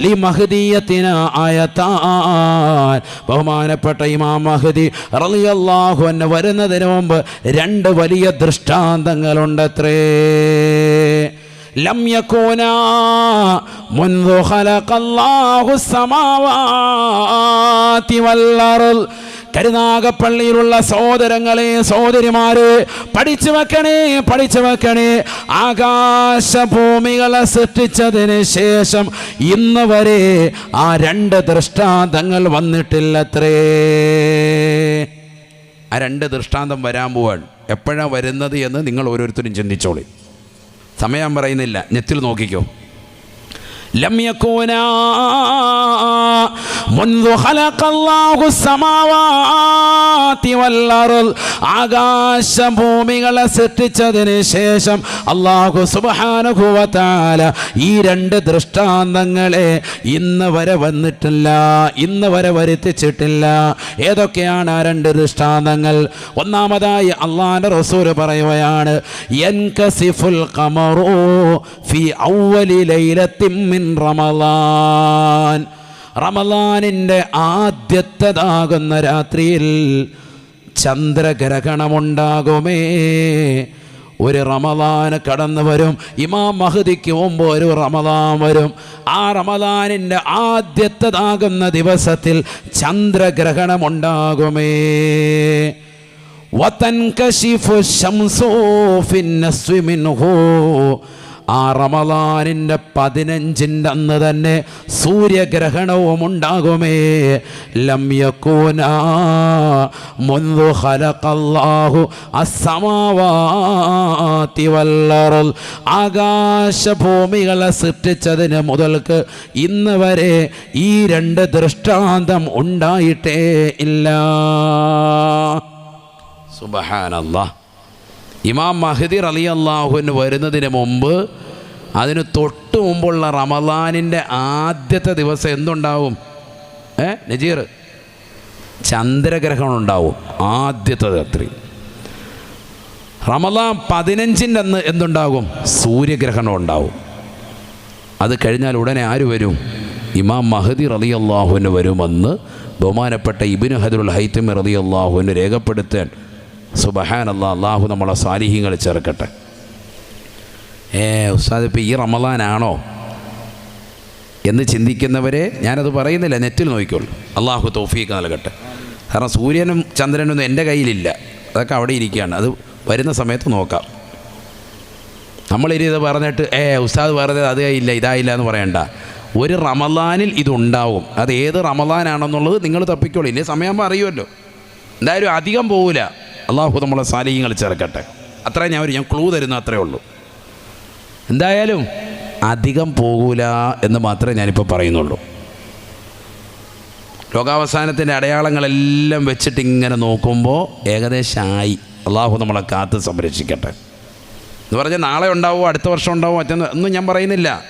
ലി മഹദീയത്തിന ആയത്താൻ ബഹുമാനപ്പെട്ട ഇമാം മഹദി റളിയല്ലാഹു അൻഹു വരുന്നതിന് മുമ്പ് രണ്ട് വലിയ ദൃഷ്ടാന്തങ്ങളുണ്ടത്രേ لم يكونا منذ خلق الله السماوات والأرض കരുനാഗപ്പള്ളിയിലുള്ള സഹോദരങ്ങളെ സഹോദരിമാരെ പഠിച്ചു വെക്കണേ പഠിച്ചു വെക്കണേ. ആകാശഭൂമികളെ സൃഷ്ടിച്ചതിന് ശേഷം ഇന്ന് വരെ ആ രണ്ട് ദൃഷ്ടാന്തങ്ങൾ വന്നിട്ടില്ലത്രേ. ആ രണ്ട് ദൃഷ്ടാന്തം വരാൻ പോവാൻ എപ്പോഴാണ് വരുന്നത് എന്ന് നിങ്ങൾ ഓരോരുത്തരും ചിന്തിച്ചോളി. സമയം പറയുന്നില്ല. നെറ്റിൽ നോക്കിക്കോ. لم മുൻപ് ഖലഖല്ലാഹു സമാവാതി വൽ അർദ് ആകാശ ഭൂമികളെ സൃഷ്ടിച്ചതിന് ശേഷം അള്ളാഹു സുബ്ഹാനഹു ഈ രണ്ട് ദൃഷ്ടാന്തങ്ങളെ ഇന്ന് വരെ വന്നിട്ടില്ല ഇന്ന് വരെ വരുത്തിച്ചിട്ടില്ല. ഏതൊക്കെയാണ് ആ രണ്ട് ദൃഷ്ടാന്തങ്ങൾ? ഒന്നാമതായി അള്ളാന്റെ റസൂര് പറയുകയാണ് കമറു ഫി ഔവലി ലൈലത്തിൻ മിൻ റമളാനിന്റെ ആദ്യത്തേതാകുന്ന രാത്രിയിൽ ചന്ദ്രഗ്രഹണമുണ്ടാകുമേ. ഒരു റമദാന് കടന്നു വരും ഇമാം മഹദിക്ക് മുമ്പ് ഒരു റമദാൻ വരും. ആ റമദാനിന്റെ ആദ്യത്തേതാകുന്ന ദിവസത്തിൽ ചന്ദ്രഗ്രഹണമുണ്ടാകുമേ. വതൻകശിഫു ശംസോ ഫിന്നസ്വി മിൻഹു. ആ റമദാനിന്റെ പതിനഞ്ചിന്റെ അന്ന് തന്നെ സൂര്യഗ്രഹണവും ഉണ്ടാകുമേ ആകാശഭൂമികളെ സൃഷ്ടിച്ചതിന് മുതൽക്ക് ഇന്ന് വരെ ഈ രണ്ട് ദൃഷ്ടാന്തം ഉണ്ടായിട്ടേ ഇല്ല. സുബഹാനല്ലാ. ഇമാം മഹദിർ അലി അള്ളാഹുവിന് വരുന്നതിന് മുമ്പ് അതിന് തൊട്ട് മുമ്പുള്ള റമദാനിന്റെ ആദ്യത്തെ ദിവസം എന്തുണ്ടാവും? ഏ? നജീർ. ചന്ദ്രഗ്രഹണം ഉണ്ടാവും ആദ്യത്തെ രാത്രി. റമദാൻ പതിനഞ്ചിന്റെ അന്ന് എന്തുണ്ടാകും? സൂര്യഗ്രഹണം ഉണ്ടാവും അത് കഴിഞ്ഞാൽ ഉടനെ ആര് വരും? ഇമാം മഹദി റലി അള്ളാഹുവിന് വരുമെന്ന് ബഹുമാനപ്പെട്ട ഇബിന് ഹദുൽ ഹൈത്തമിർ റലി അള്ളാഹുവിന് രേഖപ്പെടുത്താൻ സുബഹാൻ അല്ലാ അള്ളാഹു നമ്മളെ സാലിഹ്യങ്ങൾ ചേർക്കട്ടെ. ഏ ഉസ്താദ് ഇപ്പോൾ ഈ റമദാനാണോ? എന്ന് ചിന്തിക്കുന്നവരെ ഞാനത് പറയുന്നില്ല നെറ്റിൽ നോക്കിക്കോളൂ. അള്ളാഹു തോഫീക്ക് നൽകട്ടെ. കാരണം സൂര്യനും ചന്ദ്രനൊന്നും എന്റെ കയ്യിലില്ല. അതൊക്കെ അവിടെ ഇരിക്കുകയാണ്. അത് വരുന്ന സമയത്ത് നോക്കാം. നമ്മളിനി ഇത് പറഞ്ഞിട്ട് ഏ ഉസ്താദ് പറഞ്ഞത് അത് ഇല്ല ഇതായില്ല എന്ന് പറയണ്ട. ഒരു റമദാനിൽ ഇതുണ്ടാവും അത് ഏത് റമദാനാണെന്നുള്ളത് നിങ്ങൾ തപ്പിക്കോളൂ. ഇല്ലേ സമയമാകുമ്പോൾ അറിയുമല്ലോ എന്തായാലും അധികം പോവില്ല. അള്ളാഹു നമ്മളെ സാലിഹ്യങ്ങൾ ചേർക്കട്ടെ. അത്രേ ഞാൻ ഒരു ഞാൻ ക്ലൂ തരുന്ന അത്രേ ഉള്ളൂ. എന്തായാലും അധികം പോകൂല എന്ന് മാത്രമേ ഞാനിപ്പോൾ പറയുന്നുള്ളൂ. ലോകാവസാനത്തിന്റെ അടയാളങ്ങളെല്ലാം വെച്ചിട്ട് ഇങ്ങനെ നോക്കുമ്പോൾ ഏകദേശമായി അള്ളാഹു നമ്മളെ കാത്ത് സംരക്ഷിക്കട്ടെ. എന്ന് പറഞ്ഞാൽ നാളെ ഉണ്ടാവുമോ അടുത്ത വർഷം ഉണ്ടാവുമോ ഒന്നും ഞാൻ പറയുന്നില്ല.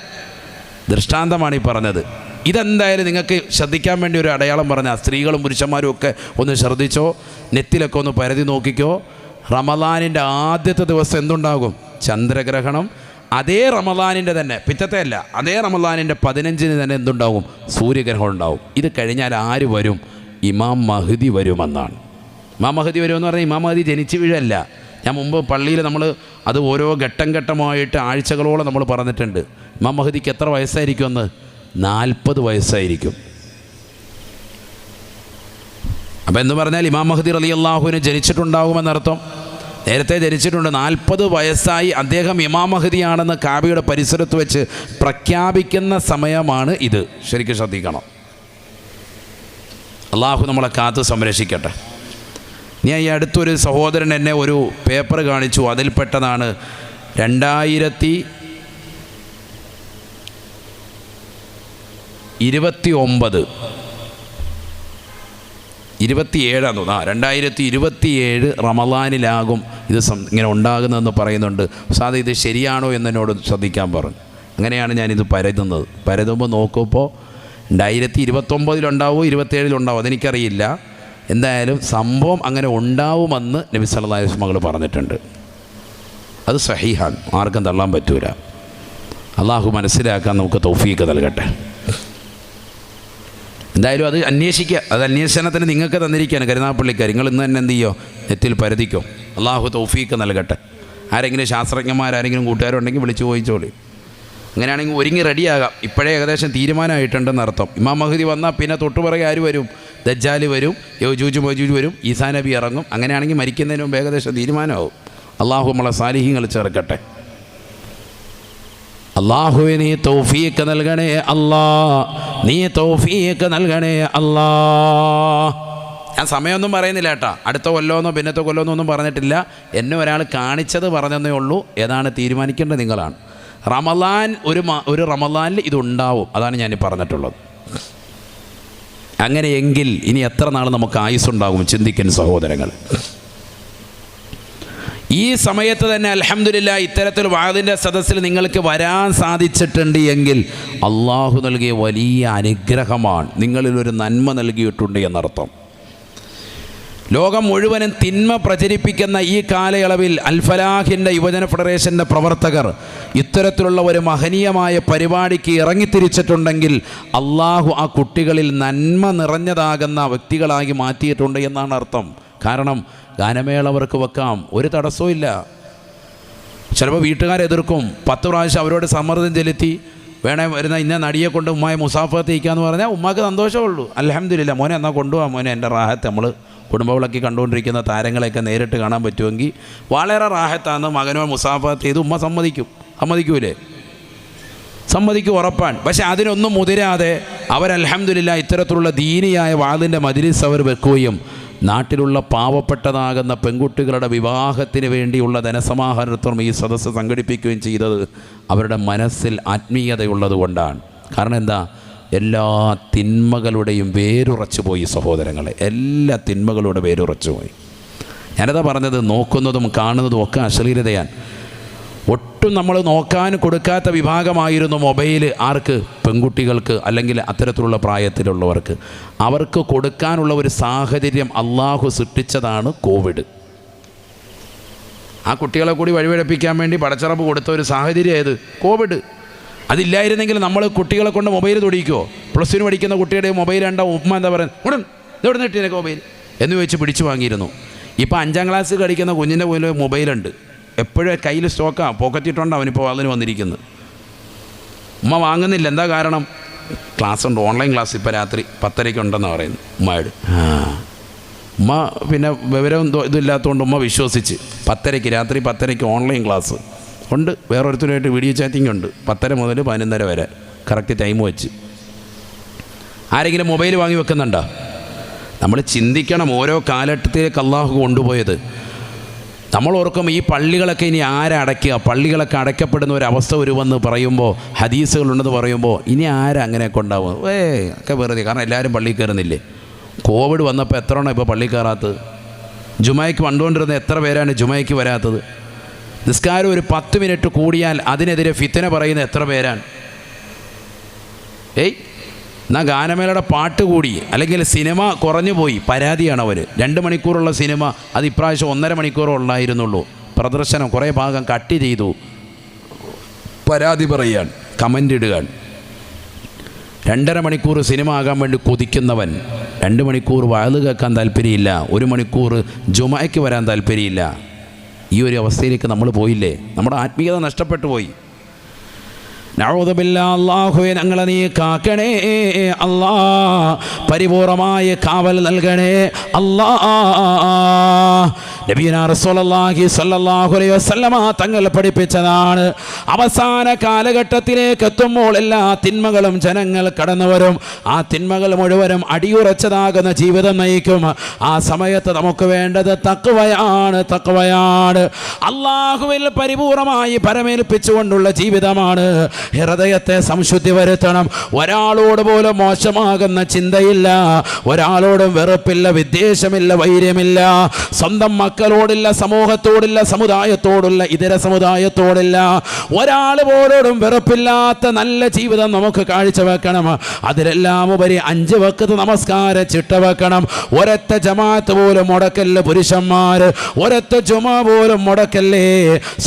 ദൃഷ്ടാന്തമാണ് ഈ പറഞ്ഞത്. ഇതെന്തായാലും നിങ്ങൾക്ക് ശ്രദ്ധിക്കാൻ വേണ്ടി ഒരു അടയാളം പറഞ്ഞാൽ സ്ത്രീകളും പുരുഷന്മാരും ഒക്കെ ഒന്ന് ശ്രദ്ധിച്ചോ നെറ്റിലൊക്കെ ഒന്ന് പരതി നോക്കിക്കോ. റമദാനിന്റെ ആദ്യത്തെ ദിവസം എന്തുണ്ടാകും? ചന്ദ്രഗ്രഹണം. അതേ റമദാനിന്റെ തന്നെ പിറ്റത്തെ അല്ല അതേ റമദാനിന്റെ പതിനഞ്ചിന് തന്നെ എന്തുണ്ടാകും? സൂര്യഗ്രഹണം ഉണ്ടാകും. ഇത് കഴിഞ്ഞാൽ ആര് വരും? ഇമാം മഹദി വരുമെന്നാണ്. ഇമാം മഹദി വരുമെന്ന് പറഞ്ഞാൽ ഇമാം മഹദി ജനിച്ചു വീഴല്ല. ഞാൻ മുമ്പ് പള്ളിയിൽ നമ്മൾ അത് ഓരോ ഘട്ടം ഘട്ടമായിട്ട് ആഴ്ചകളോളം നമ്മൾ പറഞ്ഞിട്ടുണ്ട്. ഇമാം മഹദിക്ക് എത്ര വയസ്സായിരിക്കുമെന്ന് നാൽപ്പത് വയസ്സായിരിക്കും. അപ്പം എന്ന് പറഞ്ഞാൽ ഇമാം മഹദി അലി അള്ളാഹുവിന് ജനിച്ചിട്ടുണ്ടാകുമെന്നർത്ഥം. നേരത്തെ ജനിച്ചിട്ടുണ്ട് നാൽപ്പത് വയസ്സായി അദ്ദേഹം ഇമാം മഹദിയാണെന്ന് കാബിയുടെ പരിസരത്ത് വെച്ച് പ്രഖ്യാപിക്കുന്ന സമയമാണ് ഇത്. ശരിക്കും ശ്രദ്ധിക്കണം. അള്ളാഹു നമ്മളെ കാത്ത് സംരക്ഷിക്കട്ടെ. ഞാൻ ഈ അടുത്തൊരു സഹോദരൻ എന്നെ ഒരു പേപ്പർ കാണിച്ചു. അതിൽപ്പെട്ടതാണ് രണ്ടായിരത്തി ഇരുപത്തി ഒമ്പത് ഇരുപത്തിയേഴാന്ന് തോന്നുന്നു ആ രണ്ടായിരത്തി ഇരുപത്തിയേഴ് റമദാനിലാകും ഇത് ഇങ്ങനെ ഉണ്ടാകുന്നതെന്ന് പറയുന്നുണ്ട്. സാധ ഇത് ശരിയാണോ എന്നോട് ശ്രദ്ധിക്കാൻ പറഞ്ഞു. അങ്ങനെയാണ് ഞാനിത് പരതുന്നത്. പരതുമ്പോൾ നോക്കുമ്പോൾ രണ്ടായിരത്തി ഇരുപത്തൊമ്പതിലുണ്ടാവോ ഇരുപത്തേഴിലുണ്ടാവോ അതെനിക്കറിയില്ല. എന്തായാലും സംഭവം അങ്ങനെ ഉണ്ടാവുമെന്ന് നബി അലൈഹി മകൾ പറഞ്ഞിട്ടുണ്ട്. അത് സഹീഹാണ്. ആർക്കും തള്ളാൻ പറ്റൂല. അള്ളാഹു മനസ്സിലാക്കാൻ നമുക്ക് തൗഫീക്ക് നൽകട്ടെ. എന്തായാലും അത് അന്വേഷിക്കുക. അത് അന്വേഷണത്തിന് നിങ്ങൾക്ക് തന്നിരിക്കുകയാണ് കരുനാപ്പള്ളിക്കാർ നിങ്ങൾ ഇന്ന് തന്നെ എന്ത് ചെയ്യോ? നെറ്റിൽ പരതിക്കോ. അള്ളാഹു തൗഫീക്ക് നൽകട്ടെ. ആരെങ്കിലും ശാസ്ത്രജ്ഞന്മാരാരെങ്കിലും കൂട്ടുകാരുണ്ടെങ്കിൽ വിളിച്ചു ചോദിച്ചോളി. അങ്ങനെയാണെങ്കിൽ ഒരുങ്ങി റെഡിയാകാം. ഇപ്പോഴേ ഏകദേശം തീരുമാനമായിട്ടുണ്ടെന്ന് അർത്ഥം. ഇമാം മഹദി വന്നാൽ പിന്നെ തൊട്ടുപുറകെ ആര് വരും? ദജ്ജാലി വരും യോജൂജ് മജൂജ് വരും ഈസാ നബി ഇറങ്ങും. അങ്ങനെയാണെങ്കിൽ മരിക്കുന്നതിന് മുമ്പ് ഏകദേശം തീരുമാനമാകും അള്ളാഹു നമ്മളെ സാലിഹ്യങ്ങൾ ചേർക്കട്ടെ. അള്ളാഹുവെ നീ തൗഫീക്ക് നൽകണേ അല്ലാ നീ തൗഫീക്ക് നൽകണേ അല്ലാ ഞാൻ സമയമൊന്നും പറയുന്നില്ല കേട്ടോ. അടുത്ത കൊല്ലമെന്നോ പിന്നത്തെ കൊല്ലമെന്നോ ഒന്നും പറഞ്ഞിട്ടില്ല. എന്നെ ഒരാൾ കാണിച്ചത് പറഞ്ഞതേ ഉള്ളൂ. ഏതാണ് തീരുമാനിക്കേണ്ടത് നിങ്ങളാണ്. റമലാൻ ഒരു ഒരു റമലാനിൽ ഇതുണ്ടാവും. അതാണ് ഞാൻ പറഞ്ഞിട്ടുള്ളത്. അങ്ങനെയെങ്കിൽ ഇനി എത്ര നാൾ നമുക്ക് ആയുസ്സുണ്ടാകും? ചിന്തിക്കുന്ന സഹോദരങ്ങൾ ഈ സമയത്ത് തന്നെ അലഹമില്ല ഇത്തരത്തിൽ വാതിന്റെ സദസ്സിൽ നിങ്ങൾക്ക് വരാൻ സാധിച്ചിട്ടുണ്ട് എങ്കിൽ അള്ളാഹു നൽകിയ വലിയ അനുഗ്രഹമാണ്. നിങ്ങളിൽ ഒരു നന്മ നൽകിയിട്ടുണ്ട് എന്നർത്ഥം. ലോകം മുഴുവനും തിന്മ പ്രചരിപ്പിക്കുന്ന ഈ കാലയളവിൽ അൽഫലാഹിന്റെ യുവജന ഫെഡറേഷന്റെ പ്രവർത്തകർ ഇത്തരത്തിലുള്ള ഒരു മഹനീയമായ പരിപാടിക്ക് ഇറങ്ങിത്തിരിച്ചിട്ടുണ്ടെങ്കിൽ അള്ളാഹു ആ കുട്ടികളിൽ നന്മ നിറഞ്ഞതാകുന്ന വ്യക്തികളാക്കി മാറ്റിയിട്ടുണ്ട് എന്നാണ് അർത്ഥം. കാരണം ഗാനമേളവർക്ക് വെക്കാം. ഒരു തടസ്സവും ഇല്ല. ചിലപ്പോൾ വീട്ടുകാരെ എതിർക്കും. പത്ത് പ്രാവശ്യം അവരോട് സമ്മർദ്ദം ചെലുത്തി വേണേ വരുന്ന ഇന്ന നടിയെ കൊണ്ട് ഉമ്മായി മുസാഫത്ത് തയ്ക്കാന്ന് പറഞ്ഞാൽ ഉമ്മാക്ക് സന്തോഷമുള്ളൂ. അലഹമില്ല മോനെ എന്നാൽ കൊണ്ടുപോകാം മോനെ എന്റെ റാഹത്ത് നമ്മൾ കുടുംബവിളക്കി കണ്ടുകൊണ്ടിരിക്കുന്ന താരങ്ങളെയൊക്കെ നേരിട്ട് കാണാൻ പറ്റുമെങ്കിൽ വളരെ റാഹത്താന്ന് മകനോ മുസാഫത്ത് ചെയ്ത് ഉമ്മ സമ്മതിക്കും. സമ്മതിക്കൂലേ? സമ്മതിക്കും ഉറപ്പാണ്. പക്ഷേ അതിനൊന്നും മുതിരാതെ അവർ അലഹമില്ല ഇത്തരത്തിലുള്ള ദീനിയായ വാതിന്റെ മജിലിസ് അവർ വെക്കുകയും നാട്ടിലുള്ള പാവപ്പെട്ടതാകുന്ന പെൺകുട്ടികളുടെ വിവാഹത്തിന് വേണ്ടിയുള്ള ധനസമാഹരണത്വം ഈ സദസ്സ് സംഘടിപ്പിക്കുകയും ചെയ്തത് അവരുടെ മനസ്സിൽ ആത്മീയതയുള്ളത് കൊണ്ടാണ്. കാരണം എന്താ? എല്ലാ തിന്മകളുടെയും വേരുറച്ചു പോയി സഹോദരങ്ങളെ. എല്ലാ തിന്മകളുടെ വേരുറച്ചു പോയി. ഞാനതാ പറഞ്ഞത് നോക്കുന്നതും കാണുന്നതും ഒക്കെ അശ്ലീലതയാണ്. ഒട്ടും നമ്മൾ നോക്കാൻ കൊടുക്കാത്ത വിഭാഗമായിരുന്നു മൊബൈൽ ആർക്ക്? പെൺകുട്ടികൾക്ക് അല്ലെങ്കിൽ അത്തരത്തിലുള്ള പ്രായത്തിലുള്ളവർക്ക്. അവർക്ക് കൊടുക്കാനുള്ള ഒരു സാഹചര്യം അള്ളാഹു സൃഷ്ടിച്ചതാണ് കോവിഡ്. ആ കുട്ടികളെ കൂടി വഴിവഴപ്പിക്കാൻ വേണ്ടി പടച്ചറപ്പ് കൊടുത്ത ഒരു സാഹചര്യം ഏത്? കോവിഡ്. അതില്ലായിരുന്നെങ്കിൽ നമ്മൾ കുട്ടികളെ കൊണ്ട് മൊബൈൽ തുടിക്കുമോ പ്ലസ് ടു പഠിക്കുന്ന കുട്ടിയുടെ മൊബൈൽ ഉണ്ടോ ഉമ്മ എന്താ പറയുന്നത്? ഉടൻ ഇതെവിടെ നിന്ന് മൊബൈൽ എന്ന് ചോദിച്ച് പിടിച്ചു വാങ്ങിയിരുന്നു. ഇപ്പോൾ അഞ്ചാം ക്ലാസ് കളിക്കുന്ന കുഞ്ഞിന്റെ പോലും മൊബൈലുണ്ട്. എപ്പോഴും കയ്യിൽ സ്റ്റോക്കാണ് പോക്കറ്റിട്ടുണ്ട് അവനിപ്പോൾ അതിന് വന്നിരിക്കുന്നത് ഉമ്മ വാങ്ങുന്നില്ല. എന്താ കാരണം? ക്ലാസ് ഉണ്ട് ഓൺലൈൻ ക്ലാസ് ഇപ്പോൾ രാത്രി പത്തരയ്ക്ക് ഉണ്ടെന്ന് പറയുന്നു ഉമ്മയോട്. ആ. ഉമ്മ പിന്നെ വിവരം ഇതില്ലാത്തതുകൊണ്ട് ഉമ്മ വിശ്വസിച്ച് പത്തരയ്ക്ക് രാത്രി പത്തരയ്ക്ക് ഓൺലൈൻ ക്ലാസ് ഉണ്ട്. വേറൊരുത്തരുമായിട്ട് വീഡിയോ ചാറ്റിംഗ് ഉണ്ട്. പത്തര മുതൽ പതിനൊന്നര വരെ. കറക്റ്റ് ടൈം വെച്ച്. ആരെങ്കിലും മൊബൈൽ വാങ്ങി വെക്കുന്നുണ്ടോ? നമ്മൾ ചിന്തിക്കണം. ഓരോ കാലഘട്ടത്തിലേക്ക് അള്ളാഹു കൊണ്ടുപോയത്. നമ്മൾ ഓർക്കും ഈ പള്ളികളൊക്കെ ഇനി ആരടയ്ക്കുക പള്ളികളൊക്കെ അടയ്ക്കപ്പെടുന്ന ഒരു അവസ്ഥ വരുമെന്ന് പറയുമ്പോൾ ഹദീസുകളുണ്ടെന്ന് പറയുമ്പോൾ ഇനി ആരങ്ങനെയൊക്കെ ഉണ്ടാവും ഏ ഒക്കെ വെറുതെ. കാരണം എല്ലാവരും പള്ളിയിൽ കയറുന്നില്ലേ? കോവിഡ് വന്നപ്പോൾ എത്ര എണ്ണം ഇപ്പോൾ പള്ളി കയറാത്തത്? ജുമായ്ക്ക് വണ്ടുകൊണ്ടിരുന്ന എത്ര പേരാണ് ജുമായ്ക്ക് വരാത്തത്? നിസ്കാരം ഒരു പത്ത് മിനിറ്റ് കൂടിയാൽ അതിനെതിരെ ഫിത്തന പറയുന്ന എത്ര പേരാണ്? ഏയ് എന്നാൽ ഗാനമേളയുടെ പാട്ട് കൂടി അല്ലെങ്കിൽ സിനിമ കുറഞ്ഞു പോയി. പരാതിയാണ് അവർ രണ്ട് മണിക്കൂറുള്ള സിനിമ അത് ഇപ്രാവശ്യം ഒന്നര മണിക്കൂറോ ഉണ്ടായിരുന്നുള്ളൂ പ്രദർശനം കുറേ ഭാഗം കട്ട് ചെയ്തു. പരാതി പറയാൻ കമന്റ് ഇടുകയാണ് രണ്ടര മണിക്കൂർ സിനിമ ആകാൻ വേണ്ടി കൊതിക്കുന്നവൻ രണ്ട് മണിക്കൂർ വയത് കേൾക്കാൻ താല്പര്യമില്ല ഒരു മണിക്കൂർ ജുമായ്ക്ക് വരാൻ താല്പര്യമില്ല. ഈ ഒരു അവസ്ഥയിലേക്ക് നമ്മൾ പോയില്ലേ? നമ്മുടെ ആത്മീയത നഷ്ടപ്പെട്ടു പോയി. അള്ളാഹുവെ ഞങ്ങളെ നീ കാക്കണേ. അല്ലാ പരിപൂർണമായ കാവൽ നൽകണേ. അല്ലാ നബീന റസൂലുള്ളാഹി സ്വല്ലല്ലാഹു അലൈഹി വസല്ലമ തങ്ങൾ പഠിപ്പിച്ചതാണ്. അവസാന കാലഘട്ടത്തിലേക്ക് എത്തുമ്പോൾ എല്ലാ തിന്മകളും ജനങ്ങൾ കടന്നു വരും. ആ തിന്മകൾ മുഴുവനും അടിയുറച്ചതാകുന്ന ജീവിതം നയിക്കും. ആ സമയത്ത് നമുക്ക് വേണ്ടത് തക്കുവയാണ് തക്കുവയാണ് അള്ളാഹുവിൽ പരിപൂർണമായി പരമേൽപ്പിച്ചുകൊണ്ടുള്ള ജീവിതമാണ്. ഹൃദയത്തെ സംശുദ്ധി വരുത്തണം. ഒരാളോട് പോലും മോശമാകുന്ന ചിന്തയില്ല. ഒരാളോടും വെറുപ്പില്ല വിദ്വേഷമില്ല വൈര്യമില്ല. സ്വന്തം മക്കളോടില്ല സമൂഹത്തോടില്ല സമുദായത്തോടില്ല ഇതര സമുദായത്തോടില്ല. ഒരാൾ പോലോടും വെറുപ്പില്ലാത്ത നല്ല ജീവിതം നമുക്ക് കാഴ്ചവെക്കണം. അതിലെല്ലാം ഉപരി അഞ്ച് വക്കത്ത് നമസ്കാര ചിട്ട വെക്കണം ഒരൊറ്റ ജമാഅത്ത് പോലും മുടക്കല്ല പുരുഷന്മാർ ഒരൊറ്റ ജുമ പോലും മുടക്കല്ലേ?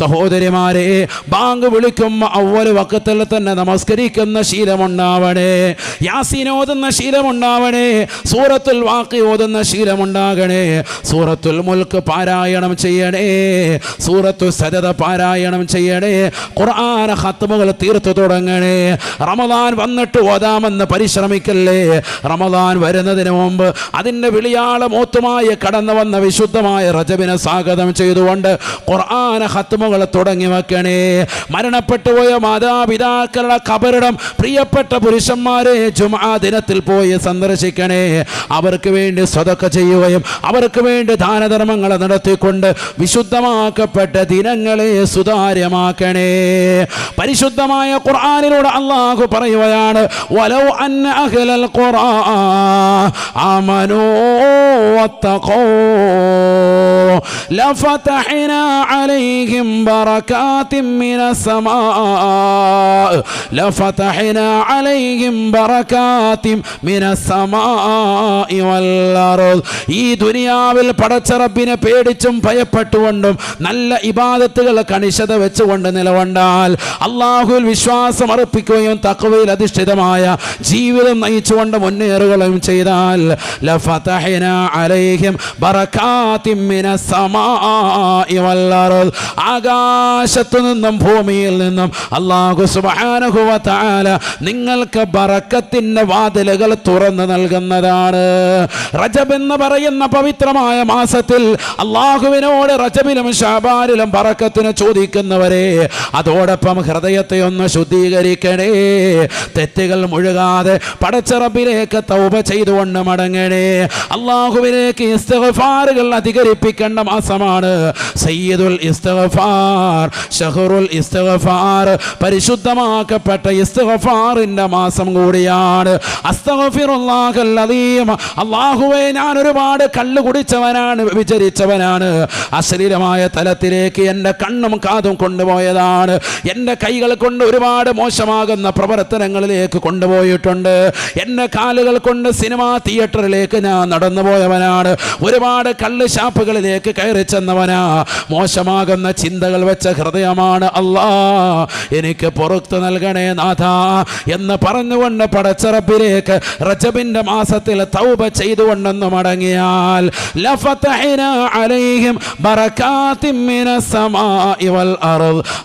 സഹോദരിമാരെ ബാങ്ക് വിളിക്കും അവൽ വക്കത്ത് ചെറുപ്പത്തിൽ തന്നെ നമസ്കരിക്കുന്ന ശീലമുണ്ടാവണേ? യാസീൻ ഓതുന്ന ശീലമുണ്ടാവണേ? സൂറത്തുൽ വാക്കി ഓതുന്ന ശീലമുണ്ടാകണേ? സൂറത്തുൽ മുൽക്ക് പാരായണം ചെയ്യണേ. സൂറത്തു സരത പാരായണം ചെയ്യണേ. ഖുർആൻ ഹത്തുമുകൾ തീർത്തു തുടങ്ങണേ. റമദാൻ വന്നിട്ട് ഓതാമെന്ന് പരിശ്രമിക്കല്ലേ? റമദാൻ വരുന്നതിന് മുമ്പ് അതിന്റെ വിളിയാള മൂത്തുമായി കടന്നു വന്ന വിശുദ്ധമായ റജബിനെ സ്വാഗതം ചെയ്തുകൊണ്ട് ഖുർആൻ ഹത്തുമുകൾ തുടങ്ങി വെക്കണേ. മരണപ്പെട്ടു പോയ മാതാപിതാക്കളുടെ കബറിടം പ്രിയപ്പെട്ട പുരുഷന്മാരെ ജുമാ ദിനത്തിൽ പോയി സന്ദർശിക്കണേ. അവർക്ക് വേണ്ടി സ്വതൊക്കെ ചെയ്യുകയും അവർക്ക് വേണ്ടി ദാനധർമ്മങ്ങൾ നടത്തിക്കൊണ്ട് വിശുദ്ധമാക്കപ്പെട്ട ദിനങ്ങളെ സുതാര്യമാക്കണേ. പരിശുദ്ധമായ ഖുർആാനിലൂടെ അള്ളാഹു പറയുകയാണ് വലൗ അന്ന ആമനൂ വത്തഖൂ ലഫതഹ്നാ അലൈഹിം ബറകാത്തിൻ മിനസ് സമാ عليهم മിനസ് സമാഇ വൽ അർദ് ഈ ദുനിയാവിൽ പടച്ച റബ്ബിനെ പേടിച്ചും ഭയപ്പെട്ടുകൊണ്ടും നല്ല ഇബാദത്തുകൾ കണിശത വെച്ചുകൊണ്ട് നിലകൊണ്ടാൽ അള്ളാഹുവിൽ വിശ്വാസം അർപ്പിക്കുകയും തക്കവയിൽ അധിഷ്ഠിതമായ ജീവിതം നയിച്ചുകൊണ്ട് മുന്നേറുകയും ചെയ്താൽ ആകാശത്തു നിന്നും ഭൂമിയിൽ നിന്നും അള്ളാഹു വ നിങ്ങൾക്ക് ബറക്കത്തിന്റെ വാതിലുകൾ തുറന്നു നൽകുന്നതാണ്. റജബ് എന്ന് പറയുന്ന പവിത്രമായ മാസത്തിൽ അള്ളാഹുവിനോട് റജബിലും ഷാബാനിലും ബറക്കത്തിന് ചോദിക്കുന്നവരെ അതോടൊപ്പം ഹൃദയത്തെ ഒന്ന് ശുദ്ധീകരിക്കണേ. തെറ്റുകൾ മുഴുകാതെ പടച്ചറബിലേക്ക് തൗപ ചെയ്തുകൊണ്ട് മടങ്ങണേ. അള്ളാഹുവിലേക്ക് ഇസ്തഫാറുകൾ അധികരിപ്പിക്കേണ്ട മാസമാണ്. സയ്യിദുൽ ഇസ്തഫാർ ഷഹറുൽ ഇസ്തഗഫാർ പരിശുദ്ധമാക്കപ്പെട്ട ഇസ്തഫാറിന്റെ മാസം കൂടിയാണ്. അള്ളാഹുവെ ഞാൻ ഒരുപാട് കള്ളു കുടിച്ചവനാണ് വിചരിച്ചവനാണ്. അശ്ലീലമായ തലത്തിലേക്ക് എന്റെ കണ്ണും കാതും കൊണ്ടുപോയതാണ്. എന്റെ കൈകൾ കൊണ്ട് ഒരുപാട് മോശമാകുന്ന പ്രവർത്തനങ്ങളിലേക്ക് കൊണ്ടുപോയിട്ടുണ്ട്. എന്റെ കാലുകൾ കൊണ്ട് സിനിമാ തിയേറ്ററിലേക്ക് ഞാൻ നടന്നുപോയവനാണ്. ഒരുപാട് കള്ള് ഷാപ്പുകളിലേക്ക് കയറി ചെന്നവനാ. മോശമാകുന്ന ചിന്തകൾ വെച്ച ഹൃദയമാണ് അല്ലാ എനിക്ക് പുറത്തു നൽകണേ നാഥ എന്ന് പറഞ്ഞുകൊണ്ട് പടച്ചിറപ്പിലേക്ക് റജബിന്റെ മാസത്തിൽ തൗബ ചെയ്തുകൊണ്ടെന്ന് മടങ്ങിയാൽ അലൈഹിം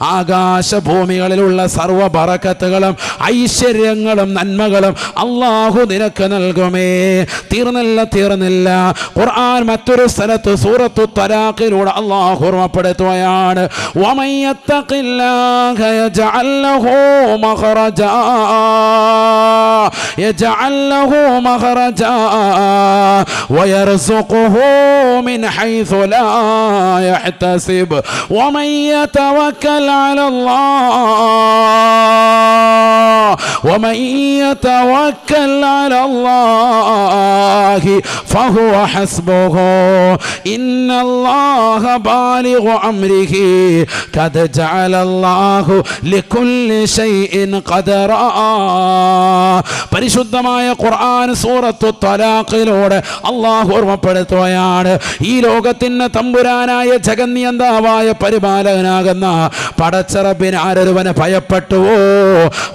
ആകാശഭൂമികളിലുള്ള സർവ ബറക്കത്തുകളും ഐശ്വര്യങ്ങളും നന്മകളും അള്ളാഹു നിനക്ക് നൽകുമേ. തീർന്നില്ല തീർന്നില്ല. ഖുർആൻ മറ്റൊരു സ്ഥലത്ത് സൂറത്തു തലാഖിലൂടെ അള്ളാഹു ഓർമ്മപ്പെടുത്തുകയാണ് ഒമയ്യത്തക്കില്ലാഹ له مخرجا. يجعل له مخرجا. ويرزقه من حيث لا يحتسب. ومن يتوكل على الله ومن يتوكل على الله فهو حسبه. إن الله بالغ أمره. قد جعل الله لكل പരിശുദ്ധമായ ഖുർആൻ സൂറത്തു തലാഖിലൂടെ അള്ളാഹു ഓർമ്മപ്പെടുത്തുകയാണ്. ഈ ലോകത്തിന് തമ്പുരാനായ ജഗന്യന്താവായ പരിപാലകനാകുന്ന പടച്ചറബിന് ആരൊരുവനെ ഭയപ്പെട്ടുവോ?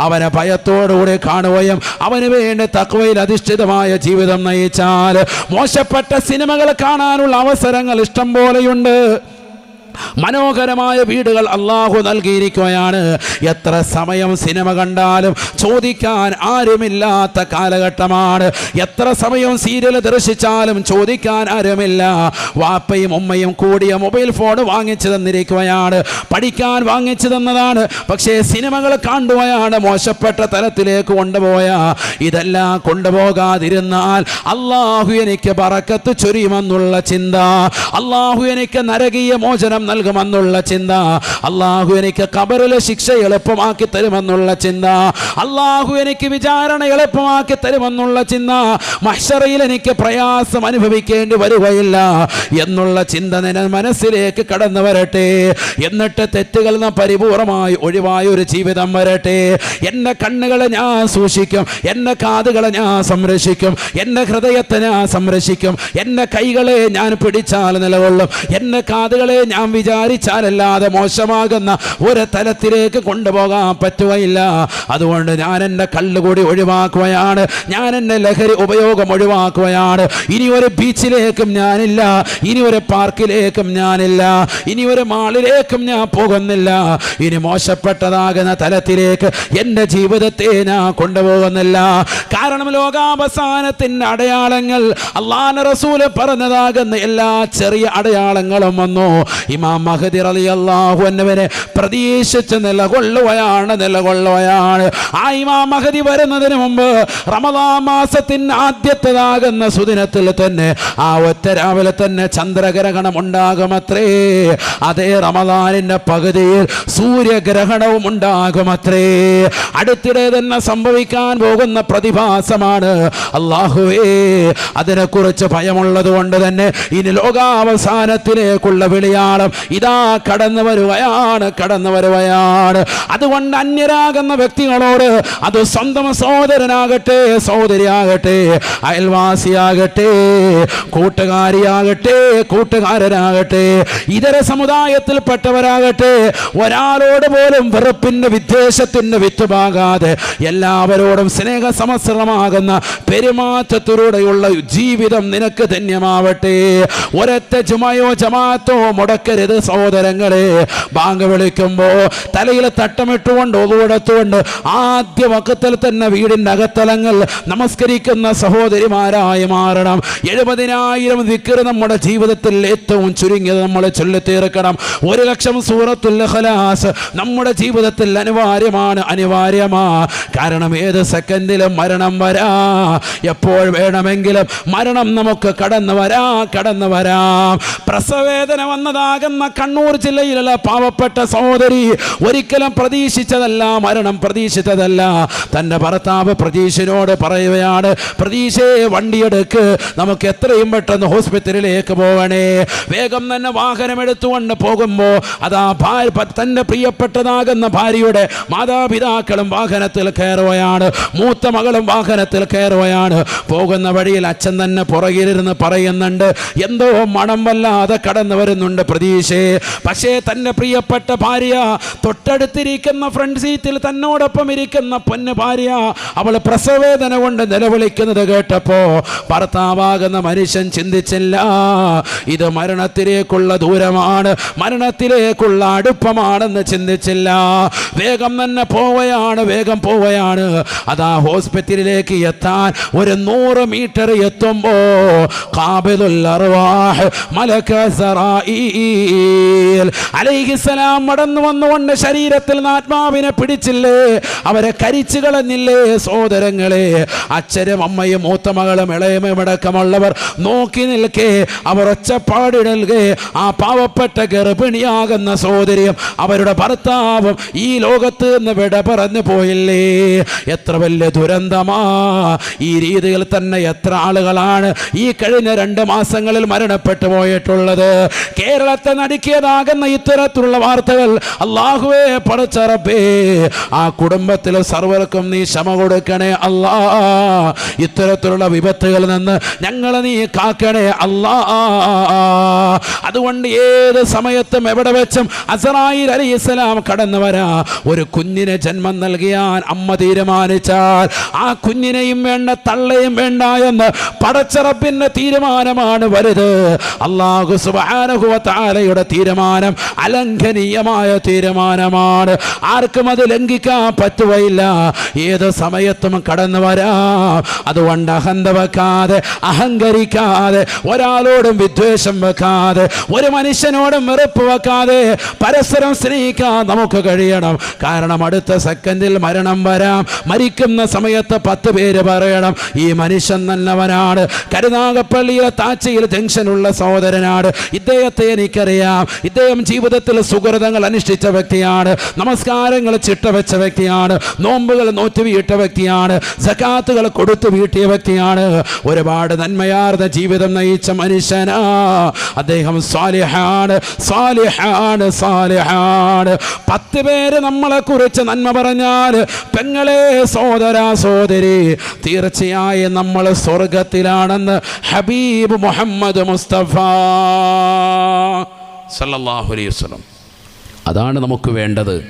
അവനെ ഭയത്തോടുകൂടി കാണുകയും അവന് വേണ്ടി തക്വയിൽ അധിഷ്ഠിതമായ ജീവിതം നയിച്ചാൽ മോശപ്പെട്ട സിനിമകൾ കാണാനുള്ള അവസരങ്ങൾ ഇഷ്ടം പോലെയുണ്ട്. മനോഹരമായ വീടുകൾ അള്ളാഹു നൽകിയിരിക്കുകയാണ്. എത്ര സമയം സിനിമ കണ്ടാലും ചോദിക്കാൻ ആരുമില്ലാത്ത കാലഘട്ടമാണ്. എത്ര സമയം സീരിയൽ ദർശിച്ചാലും ചോദിക്കാൻ ആരുമില്ല. വാപ്പയും ഉമ്മയും കൂടിയ മൊബൈൽ ഫോൺ വാങ്ങിച്ചു തന്നിരിക്കുകയാണ്. പഠിക്കാൻ വാങ്ങിച്ചു തന്നതാണ്. പക്ഷേ സിനിമകൾ കാണുകയാണ് മോശപ്പെട്ട തലത്തിലേക്ക് കൊണ്ടുപോയ. ഇതെല്ലാം കൊണ്ടുപോകാതിരുന്നാൽ അള്ളാഹു എനിക്ക് പറക്കത്ത് ചൊരിയുമെന്നുള്ള ചിന്ത. അള്ളാഹു എനിക്ക് നരകീയ മോചനം നൽകുമെന്നുള്ള ചിന്ത. അള്ളാഹു എനിക്ക് കബറിലെ ശിക്ഷ എളുപ്പമാക്കി തരുമെന്നുള്ള ചിന്ത. അള്ളാഹു എനിക്ക് വിചാരണ എളുപ്പമാക്കി തരുമെന്നുള്ള ചിന്ത. മഷറയിൽ എനിക്ക് പ്രയാസം അനുഭവിക്കേണ്ടി വരികയില്ല എന്നുള്ള ചിന്ത നിന മനസ്സിലേക്ക് കടന്നു വരട്ടെ. എന്നിട്ട് തെറ്റുകൾ പരിപൂർണമായി ഒഴിവായ ഒരു ജീവിതം വരട്ടെ. എന്റെ കണ്ണുകളെ ഞാൻ സൂക്ഷിക്കും. എന്റെ കാതുകളെ ഞാൻ സംരക്ഷിക്കും. എന്റെ ഹൃദയത്തെ ഞാൻ സംരക്ഷിക്കും. എന്റെ കൈകളെ ഞാൻ പിടിച്ചാൽ നിലകൊള്ളും. എന്റെ കാതുകളെ ഞാൻ വിചാരിച്ചാലല്ലാതെ മോശമാകുന്ന ഒരു തലത്തിലേക്ക് കൊണ്ടുപോകാൻ പറ്റുകയില്ല. അതുകൊണ്ട് ഞാൻ എന്റെ കള്ളുകൂടി ഒഴിവാക്കുകയാണ്. ഞാൻ എന്റെ ലഹരി ഉപയോഗം ഒഴിവാക്കുകയാണ്. ഇനി ഒരു ബീച്ചിലേക്കും ഞാനില്ല. ഇനി ഒരു പാർക്കിലേക്കും ഞാനില്ല. ഇനി ഒരു മാളിലേക്കും ഞാൻ പോകുന്നില്ല. ഇനി മോശപ്പെട്ടതാകുന്ന തലത്തിലേക്ക് എന്റെ ജീവിതത്തെ ഞാൻ കൊണ്ടുപോകുന്നില്ല. കാരണം ലോകാവസാനത്തിന്റെ അടയാളങ്ങൾ അള്ളാൻ റസൂൽ പറഞ്ഞതാകുന്ന എല്ലാ ചെറിയ അടയാളങ്ങളും വന്നു. ഇമാം മഹദി അലി അള്ളാഹു എന്നവരെ പ്രതീക്ഷിച്ച് നിലകൊള്ളുകയാണ് നിലകൊള്ളുകയാണ്. ആ ഇമാം മഹദി വരുന്നതിന് മുമ്പ് റമദാ മാസത്തിന്റെ ആദ്യത്തേതാകുന്ന സുദിനത്തിൽ തന്നെ ആ ഒറ്റ രാവിലെ തന്നെ ചന്ദ്രഗ്രഹണം ഉണ്ടാകുമത്രേ. അതേ റമദാനിന്റെ പകുതിയിൽ സൂര്യഗ്രഹണവും ഉണ്ടാകുമത്രേ. അടുത്തിടെ തന്നെ സംഭവിക്കാൻ പോകുന്ന പ്രതിഭാസമാണ് അള്ളാഹുവേ അതിനെക്കുറിച്ച് ഭയമുള്ളത് കൊണ്ട് തന്നെ ഇനി ലോകാവസാനത്തിലേക്കുള്ള വിളിയാളം ഇതാ കടന്നു വരുവയാണ് കടന്നു വരുവയാണ് അതുകൊണ്ട് അന്യരാകുന്ന വ്യക്തികളോട് അത് സ്വന്തം സഹോദരനാകട്ടെ സഹോദരിയാകട്ടെ അയൽവാസിയാകട്ടെ കൂട്ടുകാരിയാകട്ടെ കൂട്ടുകാരനാകട്ടെ ഇതര സമുദായത്തിൽപ്പെട്ടവരാകട്ടെ ഒരാളോട് പോലും വെറുപ്പിന്റെ വിദ്വേഷത്തിന്റെ വിത്തുപാകാതെ എല്ലാവരോടും സ്നേഹസമസ്രമാകുന്ന പെരുമാറ്റത്തിലൂടെയുള്ള ജീവിതം നിനക്ക് ധന്യമാവട്ടെ. ഒരൊറ്റ ചുമയോ ചമാത്തോ ജമാത്തോ മുടക്കരുത് സഹോദരങ്ങളെ ബാങ്ക് വിളിക്കുമ്പോൾ തലയിൽ തട്ടമിട്ടുകൊണ്ട് ഒതുവെടുത്തുകൊണ്ട് ആദ്യ വക്കത്തിൽ തന്നെ വീടിന്റെ അകത്തലങ്ങൾ നമസ്കരിക്കുന്ന സഹോദരിമാരായി മാറണം. എഴുപതിനായിരം ദിക്കർ നമ്മുടെ ജീവിതത്തിൽ ഏറ്റവും ചുരുങ്ങിയത് നമ്മൾ ചൊല്ലിത്തീർക്കണം. ഒരു ലക്ഷം സൂറത്തുൽ ഖലാസ് നമ്മുടെ ജീവിതത്തിൽ അനിവാര്യമാണ് അനിവാര്യമാ. കാരണം ഏത് സെക്കൻഡിലും മരണം വരാ. എപ്പോൾ വേണമെങ്കിലും മരണം നമുക്ക് കടന്നു വരാ കടന്നു വരാം. പ്രസവേദന വന്നതാകുന്ന കണ്ണൂർ ജില്ലയിലുള്ള പാവപ്പെട്ട സഹോദരി ഒരിക്കലും പ്രതീക്ഷിച്ചതല്ല മരണം പ്രതീക്ഷിച്ചതല്ല. തന്റെ ഭർത്താവ് പ്രതീക്ഷനോട് പറയുകയാണ് പ്രതീക്ഷയെ വണ്ടിയെടുക്ക്. നമുക്ക് എത്രയും പെട്ടെന്ന് ഹോസ്പിറ്റലിലേക്ക് പോകണേ വേഗം തന്നെ വാഹനം എടുത്തുകൊണ്ട് പോകുമ്പോൾ അതാ ഭാര്യ തന്റെ പ്രിയപ്പെട്ടതാകുന്ന ഭാര്യയുടെ മാതാപിതാക്കളും വാഹനത്തിൽ കയറുകയാണ്. മൂത്ത മകളും വാഹനത്തിൽ കയറുകയാണ്. പോകുന്ന വഴിയിൽ അച്ഛൻ തന്നെ പുറകിലിരുന്ന് പറയുന്നുണ്ട് എന്തോ മണം വല്ലാതെ കടന്നു വരുന്നുണ്ട് പ്രതീക്ഷയെ പക്ഷേ തന്റെ പ്രിയപ്പെട്ട ഭാര്യ തൊട്ടടുത്തിരിക്കുന്ന ഫ്രണ്ട് സീറ്റിൽ തന്നോടൊപ്പം ഇരിക്കുന്ന പൊന്ന് ഭാര്യ അവൾ പ്രസവേദന കൊണ്ട് നിലവിളിക്കുന്നത് കേട്ടപ്പോ ഭർത്താവാകുന്ന മനുഷ്യൻ ചിന്തിച്ചില്ല ഇത് മരണത്തിലേക്കുള്ള ദൂരമാണ് മരണത്തിലേക്കുള്ള അടുപ്പമാണെന്ന് ചിന്തിച്ചില്ല. വേഗം തന്നെ പോവുകയാണ് വേഗം പോവുകയാണ്. അതാ ഹോസ്പിറ്റലിലേക്ക് എത്താൻ ഒരു നൂറ് മീറ്റർ എത്തുമ്പോൾ കാബിലുൽ അർവാഹ് മലക സറായീൽ മടന്നു വന്നുകൊണ്ട് ശരീരത്തിൽ ആത്മാവിനെ പിടിച്ചില്ലേ? അവരെ കരിച്ചു കളഞ്ഞില്ലേ സോദരങ്ങളെ അച്ഛനും അമ്മയും മൂത്ത മകളും ഇളയമയും അടക്കമുള്ളവർ നോക്കി നിൽക്കേ അവർ ഒച്ചപ്പാടിടൽകെ ആ പാവപ്പെട്ട ഗർഭിണിയാകുന്ന സോദരിയും അവരുടെ ഭർത്താവും ഈ ലോകത്ത് നിന്ന് വിട പറഞ്ഞു പോയില്ലേ? എത്ര വലിയ ദുരന്തമാ. ഈ രീതിയിൽ തന്നെ എത്ര ആളുകളാണ് ഈ കഴിഞ്ഞ രണ്ട് മാസങ്ങളിൽ മരണപ്പെട്ടു പോയിട്ടുള്ളത്. കേരളത്തെ നടുക്കിയതാകുന്ന ഇത്തരത്തിലുള്ള വാർത്തകൾ അള്ളാഹുവേ പടച്ചറപ്പേ ആ കുടുംബത്തിലെ സർവർക്കും നീ ക്ഷമ കൊടുക്കണേ അല്ലാ. ഇത്തരത്തിലുള്ള വിപത്തുകളിൽ നിന്ന് ഞങ്ങളെ നീ കാക്കണേ അല്ലാ. അതുകൊണ്ട് ഏത് സമയത്തും എവിടെ വെച്ചും അസറായി അലി ഇസ്ലാം കടന്നു വരാ. ഒരു കുഞ്ഞിനെ ജന്മം നൽകിയാൻ അമ്മ തീരുമാനിച്ചാൽ ആ കുഞ്ഞിനെയും വേണ്ട തള്ളയും വേണ്ട എന്ന് പടച്ചറപ്പിന്റെ തീരുമാനമാണ് വലുത്. അള്ളാഹു സുബാനഹുവത്താലയുടെ തീരുമാനം അലംഘനീയമായ തീരുമാനമാണ്. ആർക്കും അത് ലംഘിക്കാൻ പറ്റുകയില്ല. ഏത് സമയത്തും കടന്നു വരാം. അതുകൊണ്ട് അഹന്ത വെക്കാതെ അഹങ്കരിക്കാതെ ഒരാളോടും വിദ്വേഷം വെക്കാതെ ഒരു മനുഷ്യനോടും വെറുപ്പ് വെക്കാതെ പരസ്പരം സ്നേഹിക്കാൻ നമുക്ക് കഴിയണം. കാരണം അടുത്ത സെക്കൻഡിൽ മരണം വരാം. മരിക്കുന്ന സമയത്ത് പത്ത് പേര് പറയണം ഈ മനുഷ്യൻ നല്ലവനാണ്. കരുനാഗപ്പള്ളിയിലെ താച്ചയിൽ ജംഗ്ഷനുള്ള സഹോദരനാണ്. ഇദ്ദേഹത്തെ എനിക്കറിയാം. ഇദ്ദേഹം ജീവിതത്തിൽ സുഹൃതങ്ങൾ അനുഷ്ഠിച്ച വ്യക്തിയാണ്. നമസ്കാരങ്ങൾ ചിട്ട വെച്ച വ്യക്തിയാണ്. നോമ്പുകൾ നോറ്റ് വീട്ട വ്യക്തിയാണ്. സക്കാത്തുകൾ കൊടുത്തു വീട്ടിയ വ്യക്തിയാണ്. ഒരുപാട് നന്മയാർന്ന ജീവിതം നയിച്ച മനുഷ്യനാ. അദ്ദേഹം സ്വാലിഹാണ് സ്വാലിഹാണ് സ്വാലിഹാണ് പത്ത് പേര് നമ്മളെ കുറിച്ച് നന്മ പറഞ്ഞാൽ പെങ്ങളെ സോദര സോദരി തീർച്ചയായും നമ്മൾ സ്വർഗത്തിലാണെന്ന് ഹബീബ് മുഹമ്മദ് മുസ്തഫ. സല്ലല്ലാഹു അലൈഹി വസല്ലം. അതാണ് നമുക്ക് വേണ്ടത്.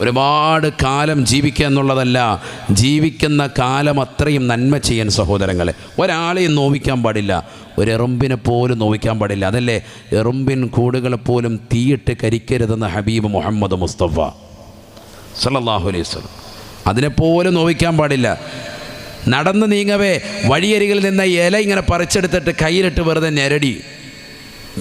ഒരുപാട് കാലം ജീവിക്കുക എന്നുള്ളതല്ല ജീവിക്കുന്ന കാലം അത്രയും നന്മ ചെയ്യാൻ സഹോദരങ്ങളെ. ഒരാളെയും നോവിക്കാൻ പാടില്ല ഒരു എറുമ്പിനെ പോലും നോവിക്കാൻ പാടില്ല. അതല്ലേ? എറുമ്പിൻ കൂടുകളെ പോലും തീയിട്ട് കരിക്കരുതെന്ന് ഹബീബ് മുഹമ്മദ് മുസ്തഫ സല്ലല്ലാഹു അലൈഹി അതിനെപ്പോലും നോവിക്കാൻ പാടില്ല. നടന്ന് നീങ്ങവേ വഴിയരികിൽ നിന്ന് ഇല ഇങ്ങനെ പറിച്ചെടുത്തിട്ട് കയ്യിലിട്ട് വെറുതെ ഞെരടി.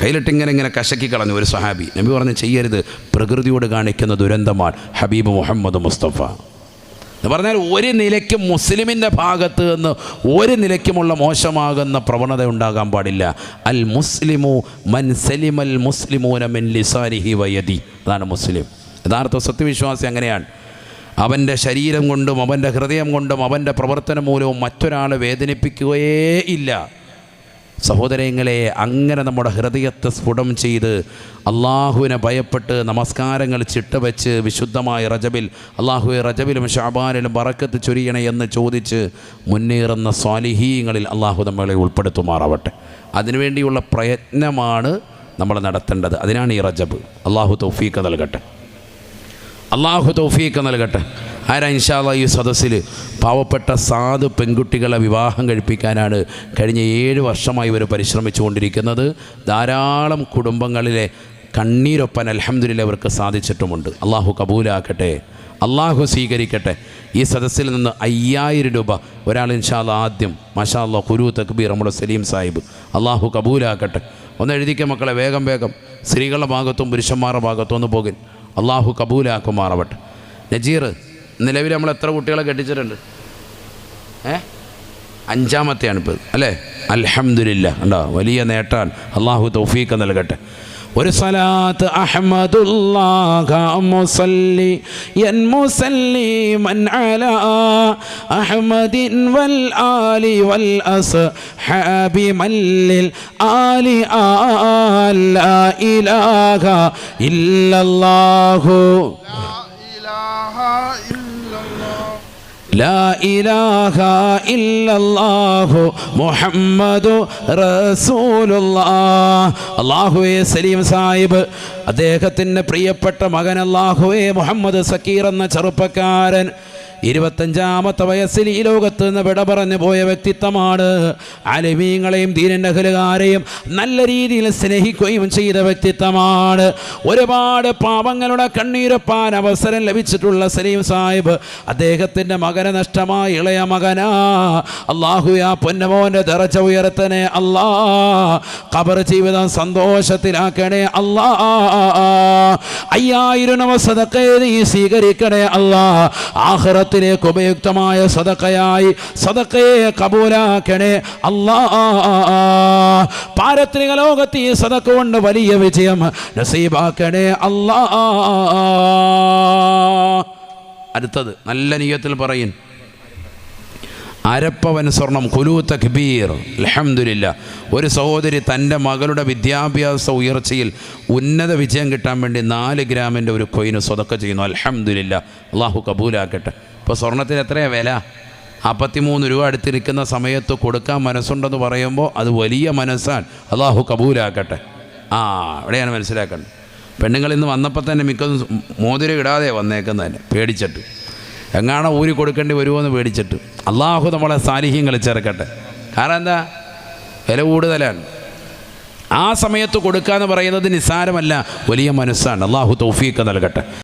കയ്യിലിട്ട് ഇങ്ങനെ കശക്കി കളഞ്ഞു ഒരു സഹാബി. നബി പറഞ്ഞ് ചെയ്യരുത് പ്രകൃതിയോട് കാണിക്കുന്ന ദുരന്തമാണ് ഹബീബ് മുഹമ്മദ് മുസ്തഫ. എന്ന് പറഞ്ഞാൽ ഒരു നിലയ്ക്കും മുസ്ലിമിന്റെ ഭാഗത്ത് നിന്ന് ഒരു നിലയ്ക്കുമുള്ള മോശമാകുന്ന പ്രവണത ഉണ്ടാകാൻ പാടില്ല. അൽ മുസ്ലിമു മൻ സലിമൽ മുസ്ലിമൂന മിൻ ലിസാരിഹി വയതി അതാണ് മുസ്ലിം. യഥാർത്ഥ സത്യവിശ്വാസി അങ്ങനെയാണ്. അവന്റെ ശരീരം കൊണ്ടും അവന്റെ ഹൃദയം കൊണ്ടും അവന്റെ പ്രവർത്തനം മൂലവും മറ്റൊരാളെ വേദനിപ്പിക്കുകയേ ഇല്ല. സഹോദരങ്ങളെ അങ്ങനെ നമ്മുടെ ഹൃദയത്തെ സ്ഫുടം ചെയ്ത് അള്ളാഹുവിനെ ഭയപ്പെട്ട് നമസ്കാരങ്ങൾ ചിട്ടവെച്ച് വിശുദ്ധമായ റജബിൽ അള്ളാഹുവെ റജബിലും ഷാബാനിലും വറക്കത്ത് ചൊരിയണേ എന്ന് ചോദിച്ച് മുന്നേറുന്ന സ്വാലിഹീങ്ങളിൽ അള്ളാഹു നമ്മളെ ഉൾപ്പെടുത്തുമാറാവട്ടെ. അതിനുവേണ്ടിയുള്ള പ്രയത്നമാണ് നമ്മൾ നടത്തേണ്ടത്. അതിനാണ് ഈ റജബ്. അള്ളാഹു തൗഫീക്ക് നൽകട്ടെ. അള്ളാഹു തൗഫീക്ക് നൽകട്ടെ. ആരാ ഇൻഷാല്ല ഈ സദസ്സിൽ പാവപ്പെട്ട സാധു പെൺകുട്ടികളെ വിവാഹം കഴിപ്പിക്കാനാണ് കഴിഞ്ഞ ഏഴ് വർഷമായി ഇവർ പരിശ്രമിച്ചുകൊണ്ടിരിക്കുന്നത്. ധാരാളം കുടുംബങ്ങളിലെ കണ്ണീരൊപ്പൻ അലഹമ്മദില്ല അവർക്ക് സാധിച്ചിട്ടുമുണ്ട്. അള്ളാഹു കബൂലാക്കട്ടെ. അള്ളാഹു സ്വീകരിക്കട്ടെ. ഈ സദസ്സിൽ നിന്ന് അയ്യായിരം രൂപ ഒരാൾ ഇൻഷാല്ല ആദ്യം മഷാ അല്ലാ കുരു തക്ബീർ നമ്മുടെ സലീം സാഹിബ് അള്ളാഹു കബൂലാക്കട്ടെ. ഒന്ന് എഴുതിക്ക മക്കളെ വേഗം വേഗം. സ്ത്രീകളുടെ ഭാഗത്തും പുരുഷന്മാരുടെ ഭാഗത്തും ഒന്ന് പോകും അള്ളാഹു കബൂലാക്കുമാറവട്ടെ. നജീർ നിലവിൽ നമ്മൾ എത്ര കുട്ടികളെ കെട്ടിച്ചിട്ടുണ്ട്? ഏ? അഞ്ചാമത്തെയാണ് ഇപ്പോൾ അല്ലേ? അലഹമില്ല ഉണ്ടോ വലിയ നേട്ടാൻ അള്ളാഹു തൗഫീഖ് നൽകട്ടെ. ഒരു സലാത്ത് അഹമ്മദുല്ലാഹ യൻ മൻ അഹ്മദിൻ വൽ ആലി വൽ അസ്ഹാബി മല്ലിൽ ആലി ഇലാഹ لا إله لا إلا الله إله إلا الله محمد رسول الله അള്ളാഹുവെ സലീം സാഹിബ് അദ്ദേഹത്തിൻ്റെ പ്രിയപ്പെട്ട മകൻ അള്ളാഹുവെ മുഹമ്മദ് സക്കീർ എന്ന ചെറുപ്പക്കാരൻ ഇരുപത്തഞ്ചാമത്തെ വയസ്സിൽ ഈ ലോകത്ത് നിന്ന് വിട പറഞ്ഞു പോയ വ്യക്തിത്വമാണ് അലിമീങ്ങളെയും അഖിലുകാരെയും നല്ല രീതിയിൽ സ്നേഹിക്കുകയും ചെയ്ത വ്യക്തിത്വമാണ്. ഒരുപാട് പാപങ്ങളുടെ കണ്ണീരപ്പാൻ അവസരം ലഭിച്ചിട്ടുള്ള സലീം സാഹിബ് അദ്ദേഹത്തിന്റെ മകനെ നഷ്ടമായ ഇളയ മകനാ. അള്ളാഹു ആ പൊന്നമോന്റെ ദറച്ച ഉയർത്തനെ അല്ലാ. ഖബർ ജീവിതം സന്തോഷത്തിലാക്കണേ അല്ലാ. അയ്യായിരം സദക്കേ നീ സ്വീകരിക്കണേ അല്ലാ. ആഹ്റത്തിലേക്ക് ഉപയുക്തമായ സദക്കയായി സദക്കയെ കബൂലാക്കണേ. അല്ലാ പാരത്രിക ലോകത്ത് ഈ സദക്ക കൊണ്ട് വലിയ വിജയം നസീബാക്കണേ. അല്ലാ അടുത്തത് നല്ല നീയത്തിൽ പറയും. അരപ്പവൻ സ്വർണം കുലു തക്ബീർ. അലഹമില്ല ഒരു സഹോദരി തന്റെ മകളുടെ വിദ്യാഭ്യാസ ഉയർച്ചയിൽ ഉന്നത വിജയം കിട്ടാൻ വേണ്ടി നാല് ഗ്രാമിന്റെ ഒരു കൊയിന് സ്വതക്ക ചെയ്യുന്നു. അലഹമില്ല അള്ളാഹു കബൂലാക്കട്ടെ. ഇപ്പോൾ സ്വർണത്തിന് എത്രയാണ് വില? അപ്പത്തിമൂന്ന് രൂപ അടുത്തിരിക്കുന്ന സമയത്ത് കൊടുക്കാൻ മനസ്സുണ്ടെന്ന് പറയുമ്പോൾ അത് വലിയ മനസ്സാൻ അള്ളാഹു കബൂലാക്കട്ടെ. ആ അവിടെയാണ് മനസ്സിലാക്കേണ്ടത്. പെണ്ണുങ്ങൾ ഇന്ന് വന്നപ്പോൾ തന്നെ മിക്കതും മോതിരം ഇടാതെ വന്നേക്കുന്നതന്നെ പേടിച്ചിട്ട്. എങ്ങാണോ ഊരി കൊടുക്കേണ്ടി വരുമോ എന്ന് പേടിച്ചിട്ട്. അള്ളാഹു നമ്മളെ സാന്നിഹ്യം ചേർക്കട്ടെ. കാരണം എന്താ? വില കൂടുതലാണ്. ആ സമയത്ത് കൊടുക്കുക എന്ന് പറയുന്നത് നിസ്സാരമല്ല വലിയ മനസ്സാണ്. അള്ളാഹു തൗഫീക്ക് നൽകട്ടെ.